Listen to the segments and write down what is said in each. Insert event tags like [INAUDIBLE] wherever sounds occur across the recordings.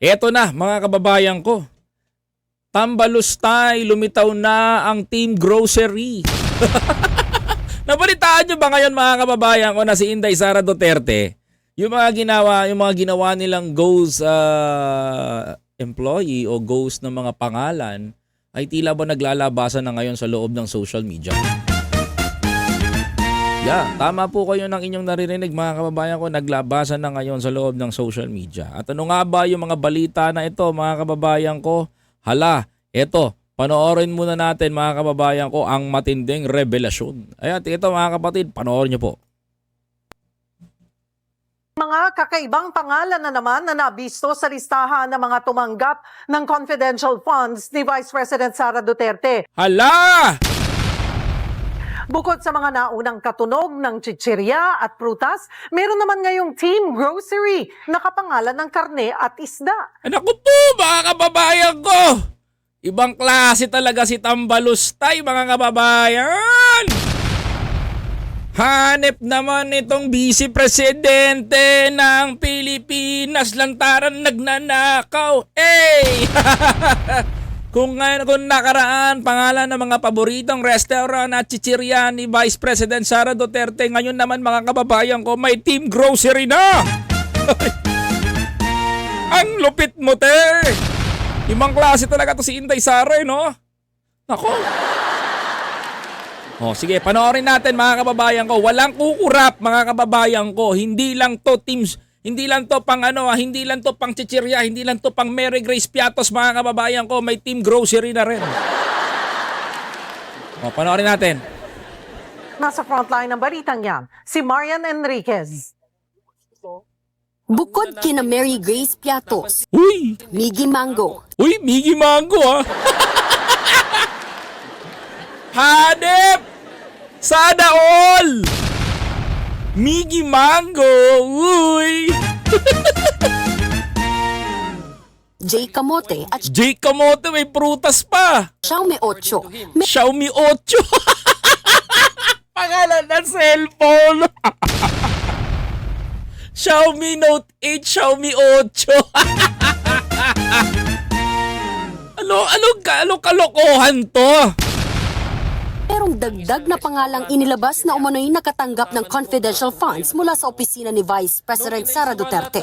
Eto na mga kababayan ko. Tambalustay, lumitaw na ang Team Grocery. [LAUGHS] Nabalitaan nyo ba ngayon mga kababayan ko na si Inday Sara Duterte? Yung mga ginawa, yung mga ginawa nilang ghost uh, employee o ghost ng mga pangalan ay tila ba naglalabasan na ngayon sa loob ng social media. Yeah, tama po kayo ng inyong naririnig mga kababayan ko, naglabasan na ngayon sa loob ng social media. At ano nga ba yung mga balita na ito mga kababayan ko? Hala, eto, panoorin muna natin mga kababayan ko ang matinding revelasyon. Ayan, ito mga kapatid, panoorin nyo po. Mga kakaibang pangalan na naman na nabisto sa listahan ng mga tumanggap ng confidential funds ni Vice President Sara Duterte. Hala! Bukod sa mga naunang katunog ng chichirya at prutas, meron naman ngayong Team Grocery na kapangalan ng karne at isda. Anak ko po, mga kababayan ko! Ibang klase talaga si Tambalustay, mga kababayan! Hanep naman itong vice presidente ng Pilipinas lantaran nagnanakaw. Hey! [LAUGHS] kung ngayon kung nakaraan pangalan ng mga paboritong restaurant at chichirya ni Vice President Sara Duterte, ngayon naman mga kababayan ko may team grocery na. [LAUGHS] Ang lupit mo, te! Ibang klase talaga to si Inday Sara, eh, no? Nako. [LAUGHS] Oh, sige, panoorin natin mga kababayan ko. Walang kukurap mga kababayan ko. Hindi lang to teams, hindi lang to pang ano, ah, hindi lang to pang chichirya, hindi lang to pang Mary Grace Piatos mga kababayan ko. May team grocery na rin. Oh, panoorin natin. Nasa frontline ng balitang yan, si Marian Enriquez. Bukod kina Mary Grace Piatos, Uy! Miggy Mango, Uy, Miggy Mango ah. [LAUGHS] Hanep! Sana all! Miggy Mango! Uy! Jay Camote at Jake Kamote may prutas pa! Xiaomi 8, Xiaomi 8! [LAUGHS] Pangalan ng cellphone! [LAUGHS] Xiaomi Note 8, Xiaomi 8! [LAUGHS] ano, ano, ano kalokohan to? Dagdag na pangalang inilabas na umano'y nakatanggap ng confidential funds mula sa opisina ni Vice President Sara Duterte.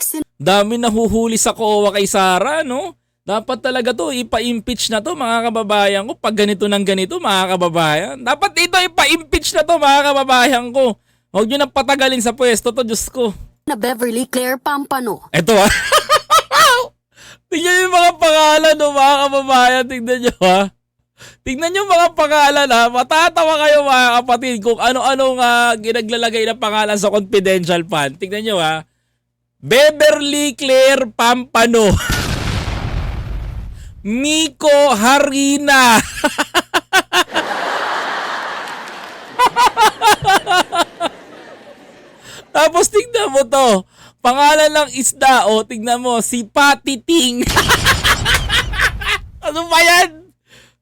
Sin- Dami nahuhuli sa COA kay Sara, no? Dapat talaga to, ipa-impeach na to mga kababayan ko. Pag ganito ng ganito, mga kababayan. Dapat ito, ipa-impeach na to mga kababayan ko. Huwag nyo nang patagalin sa pwesto to, Diyos ko. na Beverly Claire Pampano, Eto ah. [LAUGHS] Tingnan yung mga pangalan no, mga kababayan. Tingnan nyo ha. Tingnan nyo mga pangalan ha. Matatawa kayo mga kapatid kung ano-ano nga ginaglalagay na pangalan sa confidential fund. Tingnan nyo ha. Beverly Claire Pampano. [LAUGHS] Miko Harina. [LAUGHS] Tapos tignan mo to. Pangalan ng isda, o tignan mo, si Patiting. [LAUGHS] ano ba yan?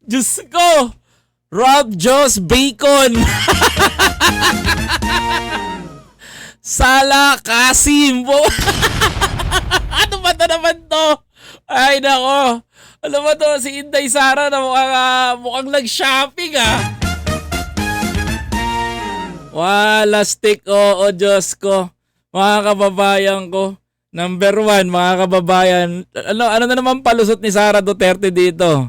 Diyos ko. Rob Joss Bacon. [LAUGHS] Sala Kasim. [LAUGHS] ano ba to naman to? Ay nako. Ano ba to? Si Inday Sara na mukhang, ah, mukhang nag-shopping ah. Wala stick, oo, Diyos ko. Mga kababayan ko. Number one, mga kababayan. Ano, ano na naman palusot ni Sara Duterte dito?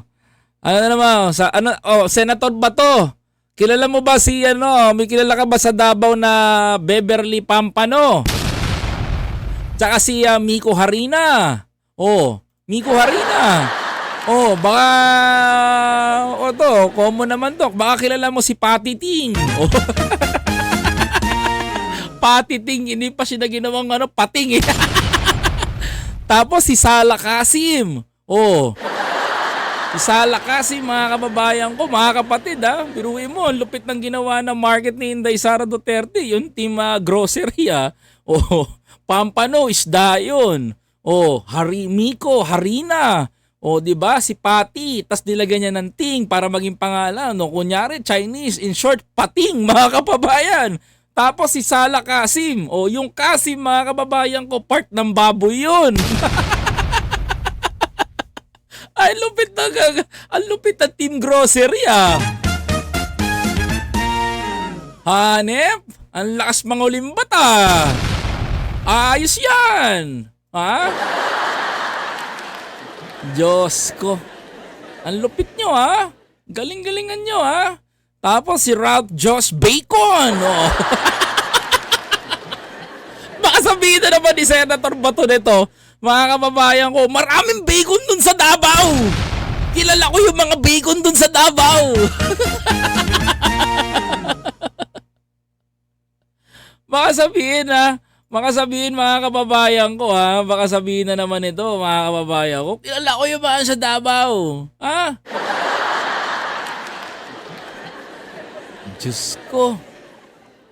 Ano na naman? Sa, ano, oh, senator ba to? Kilala mo ba si ano? May kilala ka ba sa Davao na Beverly Pampano? Tsaka si ah, Miko Harina. Oh, Miko Harina. Oh, baka o to, common naman to. Baka kilala mo si Patty Ting. Oh. [LAUGHS] patiting, hindi pa siya na ginawang ano, pating eh. [LAUGHS] Tapos si Sala Kasim. Oh. Si Sala Kasim, mga kababayan ko, mga kapatid ha. Biruin mo, lupit ng ginawa ng market ni Inday Sara Duterte. Yung team ah, grocery [LAUGHS] ha. Oh, Pampano, isda yun. Oh, Harimiko, Harina. O, di ba? Si Pati. Tapos nilagyan niya ng ting para maging pangalan. No? Kunyari, Chinese. In short, pating, [LAUGHS] mga kababayan. Tapos si Sala Kasim. O, yung Kasim, mga kababayan ko, part ng baboy yun. [LAUGHS] Ay, lupit na, ang lupit na team grocery ah. Hanep, ang lakas mga ulimbat ah. Ayos yan. Ha? Diyos ko. Ang lupit nyo ha. Galing-galingan nyo ha. Tapos si Ralph Josh Bacon. Oh. [LAUGHS] Baka sabihin na naman ni Senator Bato nito, mga kababayan ko, maraming bacon dun sa Davao. Kilala ko yung mga bacon dun sa Davao. [LAUGHS] Baka sabihin ha, baka sabihin mga kababayan ko ha, baka sabihin na naman ito mga kababayan ko, kilala ko yung mga sa Davao. Ha? Diyos ko.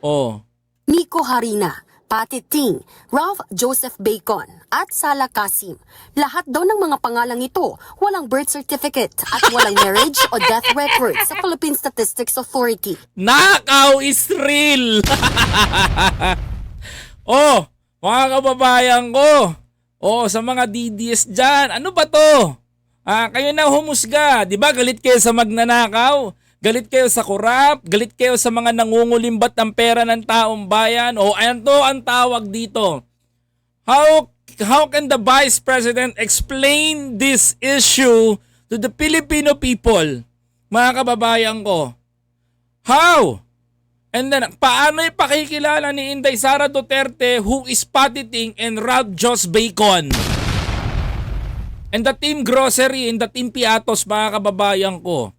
Oh, Miko Harina, Patty Ting, Ralph Joseph Bacon, at Sala Kasim. Lahat daw ng mga pangalang ito walang birth certificate at walang [LAUGHS] marriage o death record sa Philippine Statistics Authority. Nakaw is real! [LAUGHS] oh, mga kababayan ko. Oh, sa mga DDS dyan, ano ba to? Ah, kayo na humusga. Di ba galit kayo sa magnanakaw? Galit kayo sa korap? Galit kayo sa mga nangungulimbat ng pera ng taong bayan? O ano ang tawag dito? How how can the Vice President explain this issue to the Filipino people? Mga kababayan ko. How? And then, paano ipakikilala ni Inday Sara Duterte who is patiting and Ralph Joss Bacon? And the Team Grocery and the Team Piatos, mga kababayan ko.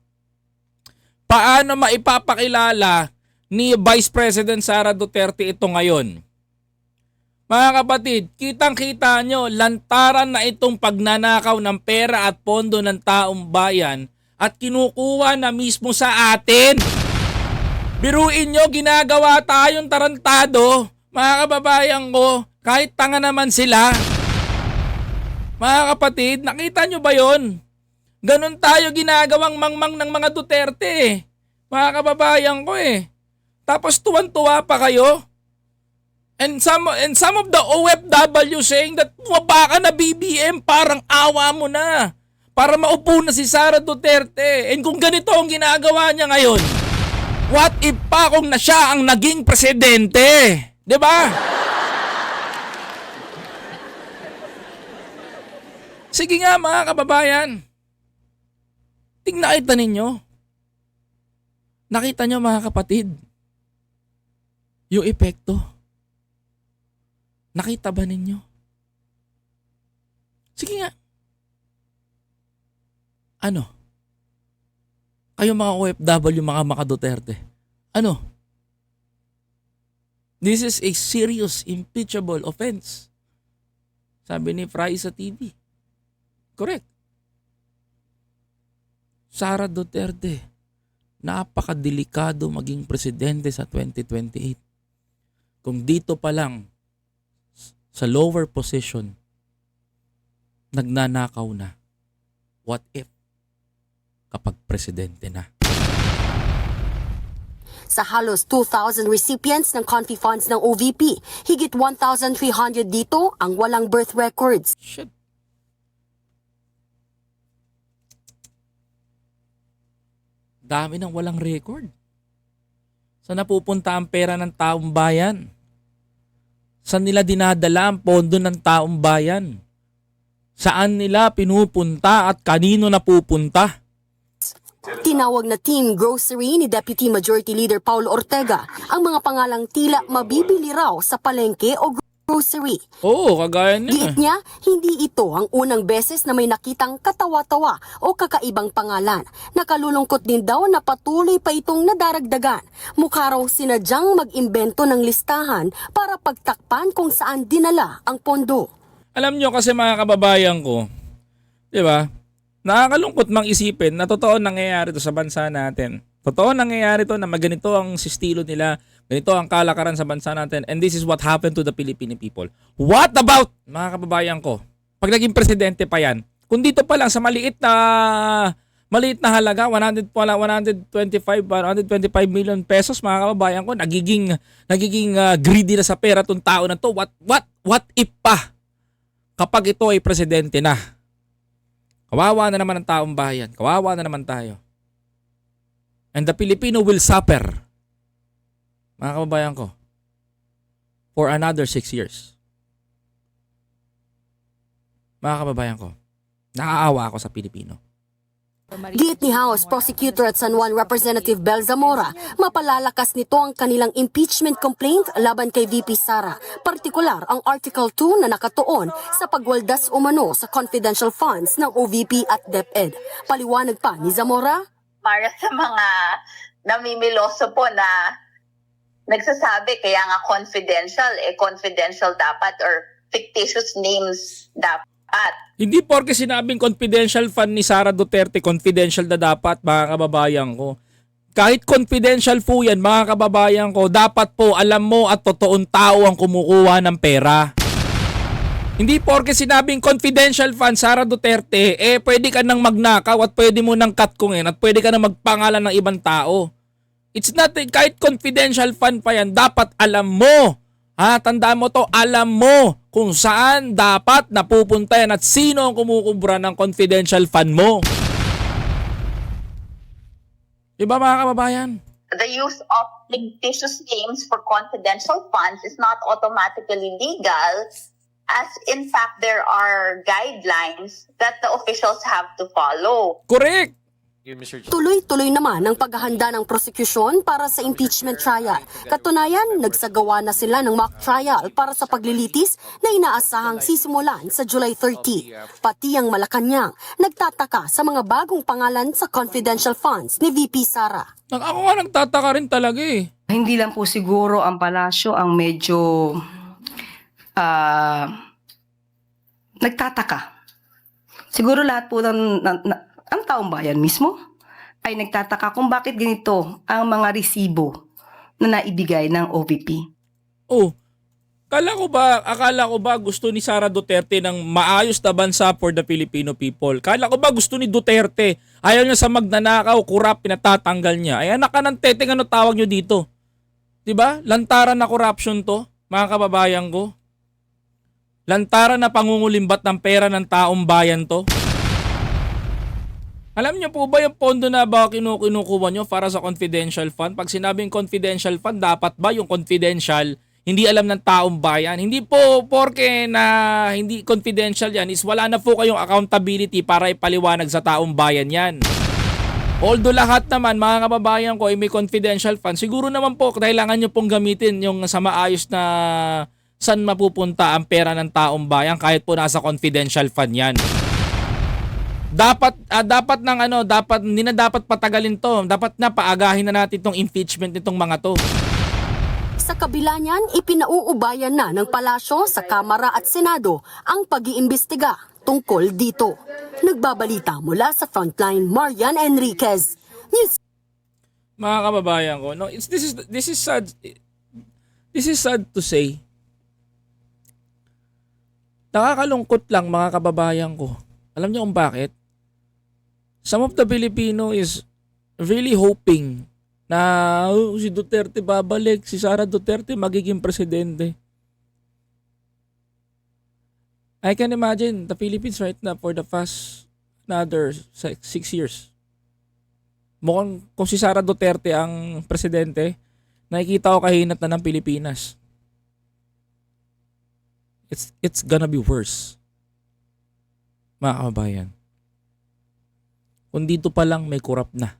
Paano maipapakilala ni Vice President Sara Duterte ito ngayon? Mga kapatid, kitang-kita nyo, lantaran na itong pagnanakaw ng pera at pondo ng taong bayan at kinukuha na mismo sa atin. Biruin nyo, ginagawa tayong tarantado. Mga kababayan ko, kahit tanga naman sila. Mga kapatid, nakita nyo ba yon? Ganon tayo ginagawang mangmang ng mga Duterte eh. Mga kababayan ko eh. Tapos tuwan-tuwa pa kayo. And some, and some of the OFW saying that bumaba ka na BBM, parang awa mo na. Para maupo na si Sara Duterte. And kung ganito ang ginagawa niya ngayon, what if pa kung na siya ang naging presidente? ba? Sige nga mga kababayan. Tingnan nakita ninyo. Nakita nyo mga kapatid. Yung epekto. Nakita ba ninyo? Sige nga. Ano? Kayo mga OFW, mga mga Duterte. Ano? This is a serious impeachable offense. Sabi ni Fry sa TV. Correct. Sara Duterte, napakadelikado maging presidente sa 2028. Kung dito pa lang, sa lower position, nagnanakaw na, what if kapag presidente na? Sa halos 2,000 recipients ng Confi Funds ng OVP, higit 1,300 dito ang walang birth records. Shit. Dami ng walang record. Saan napupunta ang pera ng taong bayan? Saan nila dinadala ang pondo ng taong bayan? Saan nila pinupunta at kanino napupunta? Tinawag na Team Grocery ni Deputy Majority Leader Paulo Ortega ang mga pangalang tila mabibili raw sa palengke o grocery. Oo, kagaya niya. Giit niya, hindi ito ang unang beses na may nakitang katawa-tawa o kakaibang pangalan. Nakalulungkot din daw na patuloy pa itong nadaragdagan. Mukha raw sinadyang mag-imbento ng listahan para pagtakpan kung saan dinala ang pondo. Alam nyo kasi mga kababayan ko, di ba? Nakakalungkot mang isipin na totoo nangyayari to sa bansa natin. Totoo nangyayari to na maganito ang sistilo nila, ganito ang kalakaran sa bansa natin, and this is what happened to the Filipino people. What about, mga kababayan ko, pag naging presidente pa yan, kung dito pa lang sa maliit na maliit na halaga 100 pala 125 125 million pesos mga kababayan ko nagiging nagiging ah, greedy na sa pera tong tao na to what what what if pa kapag ito ay presidente na Kawawa na naman ang taong bayan. Kawawa na naman tayo. And the Filipino will suffer. Mga kababayan ko. For another six years. Mga kababayan ko. Nakaawa ako sa Pilipino. Giit ni House Prosecutor at San Juan Representative Bel Zamora, mapalalakas nito ang kanilang impeachment complaint laban kay VP Sara, partikular ang Article 2 na nakatuon sa pagwaldas umano sa confidential funds ng OVP at DepEd. Paliwanag pa ni Zamora, para sa mga namimiloso po na nagsasabi kaya nga confidential, eh confidential dapat or fictitious names dapat. Hindi porke sinabing confidential fund ni Sara Duterte, confidential na dapat mga kababayan ko. Kahit confidential po yan mga kababayan ko, dapat po alam mo at totoong tao ang kumukuha ng pera. Hindi porke sinabing confidential fund Sara Duterte, eh pwede ka nang magnakaw at pwede mo nang katkungin at pwede ka nang magpangalan ng ibang tao. It's not, kahit confidential fund pa yan, dapat alam mo. Ha, tandaan mo to, alam mo kung saan dapat napupunta yan at sino ang kumukubra ng confidential fund mo. Diba mga kababayan? The use of fictitious names for confidential funds is not automatically legal as in fact there are guidelines that the officials have to follow. Correct! Tuloy-tuloy naman ang paghahanda ng prosecution para sa impeachment trial. Katunayan, nagsagawa na sila ng mock trial para sa paglilitis na inaasahang sisimulan sa July 30. Pati ang Malacanang nagtataka sa mga bagong pangalan sa confidential funds ni VP Sara. Ako nga nagtataka rin talaga eh. Hindi lang po siguro ang palasyo ang medyo ah, nagtataka. Siguro lahat po ng, na- na- ang taong bayan mismo ay nagtataka kung bakit ganito ang mga resibo na naibigay ng OVP. Oh, kala ko ba, akala ko ba gusto ni Sara Duterte ng maayos na bansa for the Filipino people? Kala ko ba gusto ni Duterte? Ayaw niya sa magnanakaw, kurap, pinatatanggal niya. Ay anak ka ng teteng, ano tawag niyo dito? 'Di ba? Lantaran na corruption to, mga kababayan ko. Lantaran na pangungulimbat ng pera ng taong bayan to. Alam niyo po ba yung pondo na ba kinu- kinukuha nyo para sa confidential fund? Pag sinabing confidential fund, dapat ba yung confidential hindi alam ng taong bayan? Hindi po porke na hindi confidential yan is wala na po kayong accountability para ipaliwanag sa taong bayan yan. Although lahat naman mga kababayan ko ay may confidential fund, siguro naman po kailangan nyo pong gamitin yung sa maayos na saan mapupunta ang pera ng taong bayan kahit po nasa confidential fund yan dapat ah, dapat ng ano, dapat hindi na dapat patagalin 'to. Dapat na paagahin na natin itong impeachment nitong mga 'to. Sa kabila niyan, ipinauubayan na ng palasyo sa Kamara at Senado ang pag-iimbestiga tungkol dito. Nagbabalita mula sa Frontline, Marian Enriquez. News Mga kababayan ko, no, it's this is this is sad. This is sad to say. Nakakalungkot lang mga kababayan ko. Alam niyo kung bakit? Some of the Filipino is really hoping na "Oh, si Duterte babalik, si Sara Duterte magiging presidente. I can imagine the Philippines right now for the past another six, years. Mukhang kung si Sara Duterte ang presidente, nakikita ko kahinat na ng Pilipinas. It's, it's gonna be worse. Mga kababayan. Kung dito pa lang may kurap na.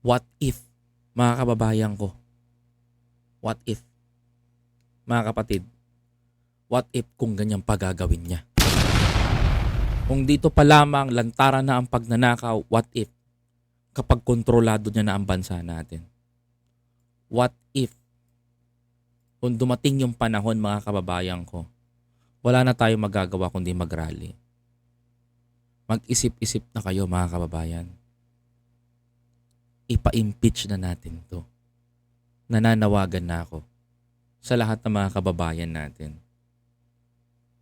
What if, mga kababayan ko? What if? Mga kapatid, what if kung ganyang pagagawin niya? Kung dito pa lamang lantaran na ang pagnanakaw, what if? Kapag kontrolado niya na ang bansa natin. What if? Kung dumating yung panahon mga kababayan ko, wala na tayong magagawa kundi mag-rally. Mag-isip-isip na kayo mga kababayan. Ipa-impeach na natin to. Nananawagan na ako sa lahat ng mga kababayan natin.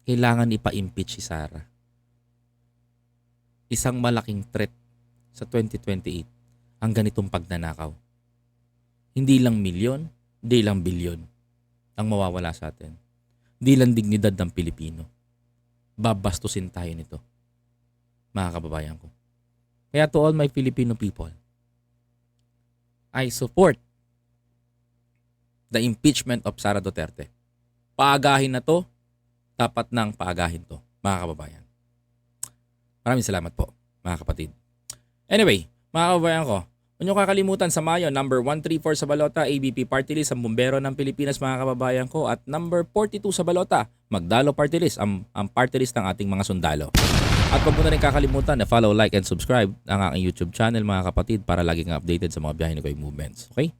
Kailangan ipa-impeach si Sara. Isang malaking threat sa 2028 ang ganitong pagnanakaw. Hindi lang milyon, hindi lang bilyon ang mawawala sa atin. Hindi lang dignidad ng Pilipino. Babastusin tayo nito mga kababayan ko. Kaya to all my Filipino people, I support the impeachment of Sara Duterte. Paagahin na to, dapat nang paagahin to, mga kababayan. Maraming salamat po, mga kapatid. Anyway, mga kababayan ko, huwag kakalimutan sa Mayo, number 134 sa Balota, ABP Party List, ang bumbero ng Pilipinas, mga kababayan ko, at number 42 sa Balota, Magdalo Party List, ang, ang party list ng ating mga sundalo. At huwag mo na rin kakalimutan na follow, like, and subscribe ang aking YouTube channel, mga kapatid, para laging updated sa mga biyahe ni Koy Movements. Okay?